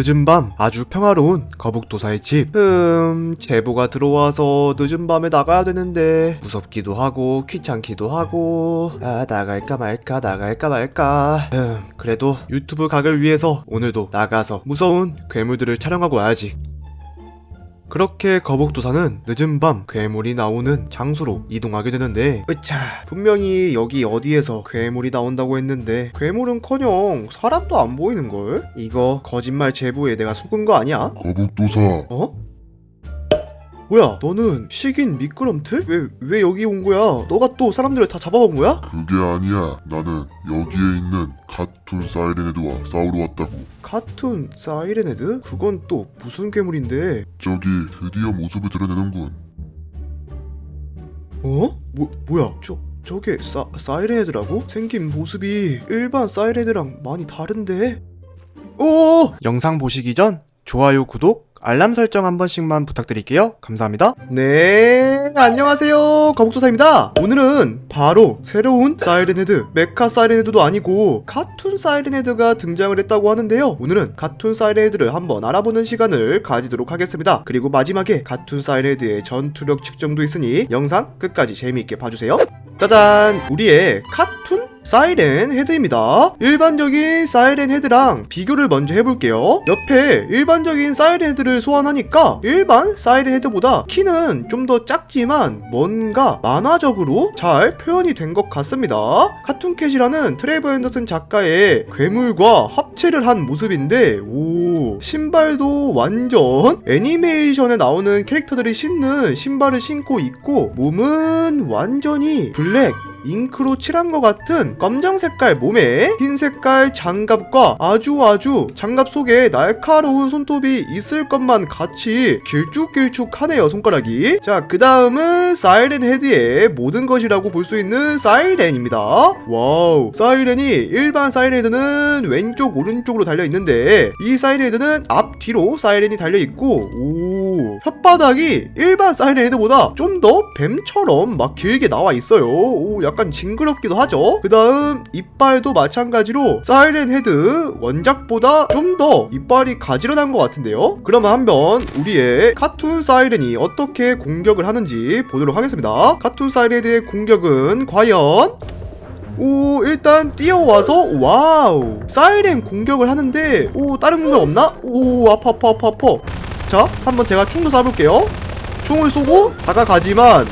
늦은 밤 아주 평화로운 거북도사의 집. 음, 제보가 들어와서 늦은 밤에 나가야 되는데 무섭기도 하고 귀찮기도 하고 아 나갈까 말까 나갈까 말까. 음, 그래도 유튜브 각을 위해서 오늘도 나가서 무서운 괴물들을 촬영하고 와야지. 그렇게 거북도사는 늦은 밤 괴물이 나오는 장소로 이동하게 되는데 으차 분명히 여기 어디에서 괴물이 나온다고 했는데 괴물은커녕 사람도 안 보이는걸? 이거 거짓말 제보에 내가 속은 거 아니야? 거북도사 어? 뭐야 너는 식인 미끄럼틀? 왜, 왜 여기 온 거야? 너가 또 사람들을 다 잡아온 거야? 그게 아니야 나는 여기에 있는 카툰 사이렌헤드와 싸우러 왔다고 카툰 사이렌헤드? 그건 또 무슨 괴물인데 저기 드디어 모습을 드러내는군 어? 뭐, 뭐야? 저, 저게 사, 사이렌헤드라고? 생긴 모습이 일반 사이렌헤드랑 많이 다른데? 오! 영상 보시기 전 좋아요, 구독, 알람 설정 한 번씩만 부탁드릴게요. 감사합니다. 네, 안녕하세요. 거북조사입니다. 오늘은 바로 새로운 사이렌헤드, 메카 사이렌헤드도 아니고 카툰 사이렌헤드가 등장을 했다고 하는데요. 오늘은 카툰 사이렌헤드를 한번 알아보는 시간을 가지도록 하겠습니다. 그리고 마지막에 카툰 사이렌헤드의 전투력 측정도 있으니 영상 끝까지 재미있게 봐주세요. 짜잔! 우리의 카툰 사이렌 헤드입니다. 일반적인 사이렌 헤드랑 비교를 먼저 해볼게요. 옆에 일반적인 사이렌 헤드를 소환하니까 일반 사이렌 헤드보다 키는 좀 더 작지만 뭔가 만화적으로 잘 표현이 된 것 같습니다. 카툰캣이라는 트레이버 앤더슨 작가의 괴물과 합체를 한 모습인데 오 신발도 완전 애니메이션에 나오는 캐릭터들이 신는 신발을 신고 있고 몸은 완전히 블랙 잉크로 칠한 것 같은 검정 색깔 몸에 흰 색깔 장갑과 아주 아주 장갑 속에 날카로운 손톱이 있을 것만 같이 길쭉길쭉하네요 손가락이. 자 그 다음은 사이렌 헤드의 모든 것이라고 볼 수 있는 사이렌입니다. 와우 사이렌이 일반 사이렌 헤드는 왼쪽 오른쪽으로 달려 있는데 이 사이렌 헤드는 앞뒤로 사이렌이 달려 있고 오 혓바닥이 일반 사이렌 헤드보다 좀 더 뱀처럼 막 길게 나와 있어요. 오 약간 징그럽기도 하죠? 그 다음 이빨도 마찬가지로 사이렌 헤드 원작보다 좀 더 이빨이 가지런한 것 같은데요? 그러면 한번 우리의 카툰 사이렌이 어떻게 공격을 하는지 보도록 하겠습니다. 카툰 사이렌의 공격은 과연? 오 일단 뛰어와서 와우! 사이렌 공격을 하는데 오 다른 공격 없나? 오 아파 아파 아파 아파. 자 한번 제가 총도 쏴볼게요. 총을 쏘고 다가가지만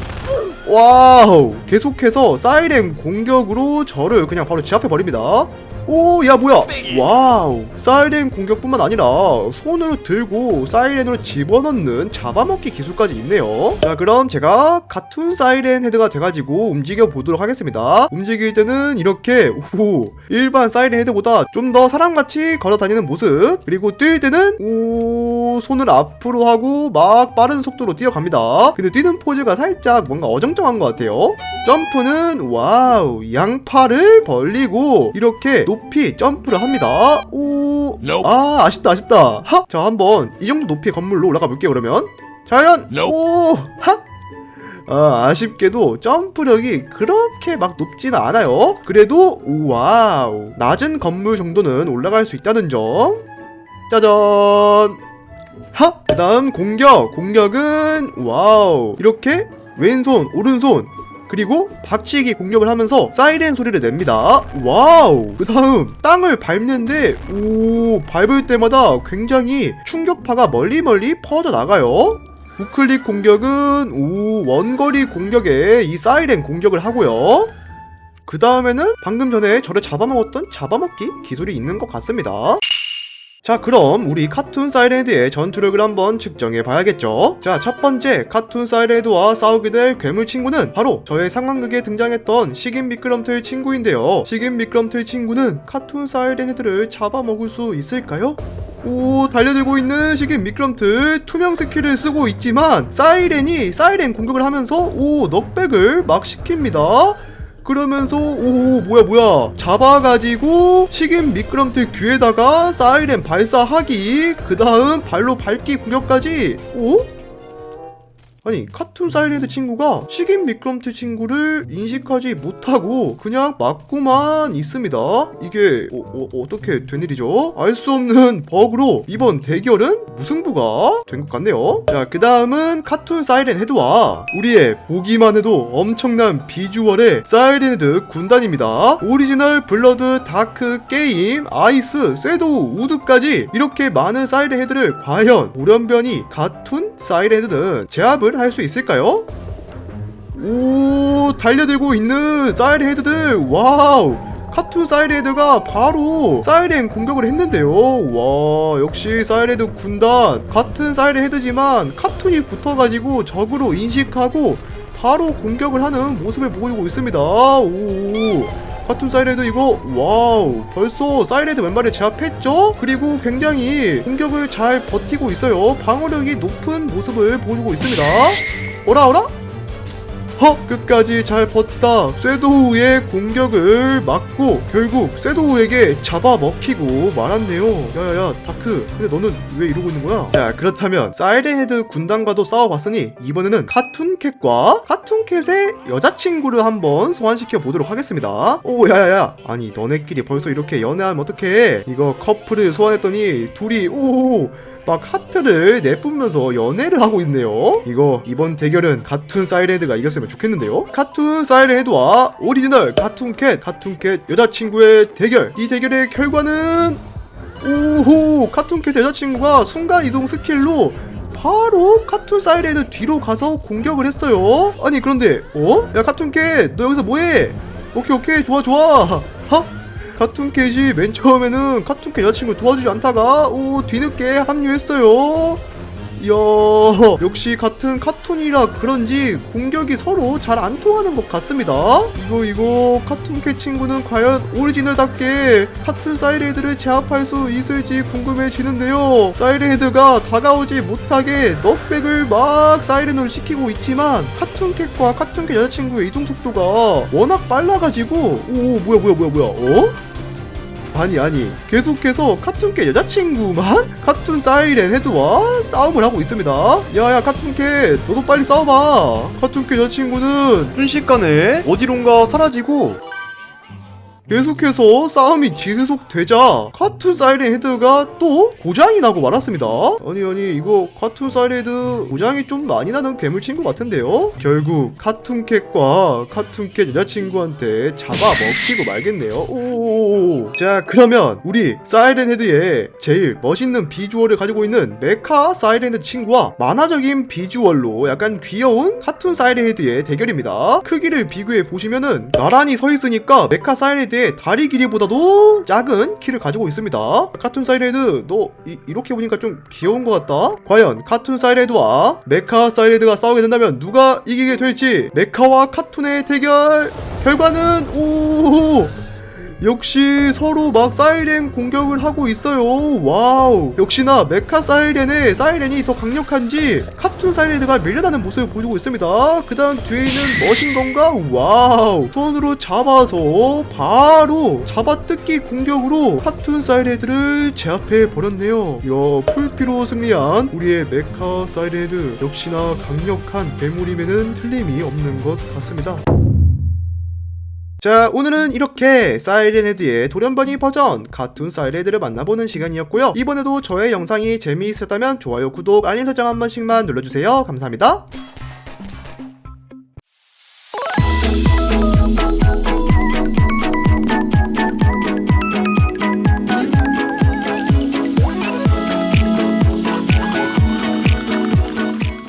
와우. 계속해서 사이렌 공격으로 저를 그냥 바로 지압해 버립니다. 오 야 뭐야? 와우. 사이렌 공격뿐만 아니라 손으로 들고 사이렌으로 집어넣는 잡아먹기 기술까지 있네요. 자 그럼 제가 카툰 사이렌 헤드가 돼가지고 움직여 보도록 하겠습니다. 움직일 때는 이렇게 오 일반 사이렌 헤드보다 좀 더 사람같이 걸어 다니는 모습. 그리고 뛸 때는 오 손을 앞으로 하고 막 빠른 속도로 뛰어갑니다. 근데 뛰는 포즈가 살짝 뭔가 어정 쩡한 것 같아요 점프는 와우 양팔을 벌리고 이렇게 높이 점프를 합니다 오 아 아쉽다 아쉽다 하! 자 한번 이 정도 높이의 건물로 올라가 볼게요 그러면 자연 오 하! 아, 아쉽게도 점프력이 그렇게 막 높지는 않아요. 그래도 와우 낮은 건물 정도는 올라갈 수 있다는 점. 짜잔. 하. 그다음 공격. 공격은 와우 이렇게 왼손 오른손 그리고 박치기 공격을 하면서 사이렌 소리를 냅니다. 와우! 그 다음, 땅을 밟는데, 오, 밟을 때마다 굉장히 충격파가 멀리 멀리 퍼져 나가요. 우클릭 공격은, 오, 원거리 공격에 이 사이렌 공격을 하고요. 그 다음에는 방금 전에 저를 잡아먹었던 잡아먹기 기술이 있는 것 같습니다. 자 그럼 우리 카툰 사이렌드의 전투력을 한번 측정해 봐야겠죠? 자 첫 번째 카툰 사이렌드와 싸우게 될 괴물 친구는 바로 저의 상황극에 등장했던 식인 미끄럼틀 친구인데요. 식인 미끄럼틀 친구는 카툰 사이렌드를 잡아먹을 수 있을까요? 오 달려들고 있는 식인 미끄럼틀 투명 스킬을 쓰고 있지만 사이렌이 사이렌 공격을 하면서 오 넉백을 막 시킵니다 그러면서 오 뭐야 뭐야 잡아가지고 식인 미끄럼틀 귀에다가 사이렌 발사하기 그 다음 발로 밟기 공격까지 오? 아니 카툰 사이렌드 친구가 식인 미끄럼틀 친구를 인식하지 못하고 그냥 맞고만 있습니다. 이게 어, 떻게 된 일이죠? 알 수 없는 버그로 이번 대결은 무승부가 된 것 같네요. 자, 그 다음은 카툰 사이렌 헤드와 우리의 보기만 해도 엄청난 비주얼의 사이렌 헤드 군단입니다. 오리지널 블러드 다크 게임 아이스 쇠도우 우드까지 이렇게 많은 사이렌 헤드를 과연 오련변이 카툰 사이렌 헤드는 제압을 할 수 있을까요? 오 달려들고 있는 사이렌 헤드들. 와우. 카툰 사이렌 헤드가 바로 사이렌 공격을 했는데요. 와 역시 사이렌 헤드 군단. 같은 사이렌 헤드지만 카툰이 붙어가지고 적으로 인식하고 바로 공격을 하는 모습을 보여주고 있습니다. 오 카툰 사이레드 이거 와우 벌써 사이레드 왼발에 제압했죠? 그리고 굉장히 공격을 잘 버티고 있어요 방어력이 높은 모습을 보여주고 있습니다 어라? 허 끝까지 잘 버티다. 쇠도우의 공격을 막고 결국 쇠도우에게 잡아먹히고 말았네요. 야야야 다크 근데 너는 왜 이러고 있는 거야? 자 그렇다면 사이렌헤드 군단과도 싸워봤으니 이번에는 카툰캣과 카툰캣의 여자친구를 한번 소환시켜 보도록 하겠습니다. 오 야야야. 아니 너네끼리 벌써 이렇게 연애하면 어떡해? 이거 커플을 소환했더니 둘이 오막 하트를 내뿜면서 연애를 하고 있네요. 이거 이번 대결은 카툰 사이렌헤드가 이겼으면 좋겠는데요. 카툰 사이렌 헤드와 오리지널 카툰캣 카툰캣 여자친구의 대결. 이 대결의 결과는 오호 카툰캣 여자친구가 순간 이동 스킬로 바로 카툰 사이렌헤드 뒤로 가서 공격을 했어요. 아니 그런데 어? 야 카툰캣 너 여기서 뭐해? 오케이 오케이 좋아 좋아. 하? 카툰캣이 맨 처음에는 카툰캣 여자친구 도와주지 않다가 오 뒤늦게 합류했어요. 이야 역시 같은 카툰이라 그런지 공격이 서로 잘 안 통하는 것 같습니다. 이거 이거 카툰캣 친구는 과연 오리지널답게 카툰 사이레드를 제압할 수 있을지 궁금해지는데요. 사이레드가 다가오지 못하게 넉백을 막 사이렌으로 시키고 있지만 카툰캣과 카툰캣 여자친구의 이동 속도가 워낙 빨라가지고 오 뭐야 뭐야 뭐야 뭐야 어? 아니 아니 계속해서 카툰캣 여자친구만? 카툰 사이렌 헤드와 싸움을 하고 있습니다. 야야 카툰캣 너도 빨리 싸워봐. 카툰캣 여자친구는 순식간에 어디론가 사라지고 계속해서 싸움이 지속되자 카툰 사이렌 헤드가 또 고장이 나고 말았습니다. 아니 아니 이거 카툰 사이렌 헤드 고장이 좀 많이 나는 괴물친 것 같은데요? 결국 카툰캣과 카툰캣 여자친구한테 잡아 먹히고 말겠네요. 오. 자 그러면 우리 사이렌 헤드의 제일 멋있는 비주얼을 가지고 있는 메카 사이렌 헤드 친구와 만화적인 비주얼로 약간 귀여운 카툰 사이렌 헤드의 대결입니다. 크기를 비교해 보시면은 나란히 서 있으니까 메카 사이렌 헤드 의 다리 길이보다도 작은 키를 가지고 있습니다. 카툰 사이레드 너 이, 이렇게 보니까 좀 귀여운 것 같다. 과연 카툰 사이레드와 메카 사이레드가 싸우게 된다면 누가 이기게 될지 메카와 카툰의 대결 결과는 오 역시 서로 막 사이렌 공격을 하고 있어요. 와우. 역시나 메카 사이렌의 사이렌이 더 강력한지 카툰 사이렌드가 밀려나는 모습을 보여주고 있습니다. 그 다음 뒤에 있는 머신 건가? 와우. 손으로 잡아서 바로 잡아뜯기 공격으로 카툰 사이렌드를 제압해 버렸네요. 이야, 풀피로 승리한 우리의 메카 사이렌드 역시나 강력한 괴물임에는 틀림이 없는 것 같습니다. 자 오늘은 이렇게 사이렌헤드의 돌연변이 버전 카툰 사이렌헤드를 만나보는 시간이었고요. 이번에도 저의 영상이 재미있었다면 좋아요 구독 알림 설정 한 번씩만 눌러주세요. 감사합니다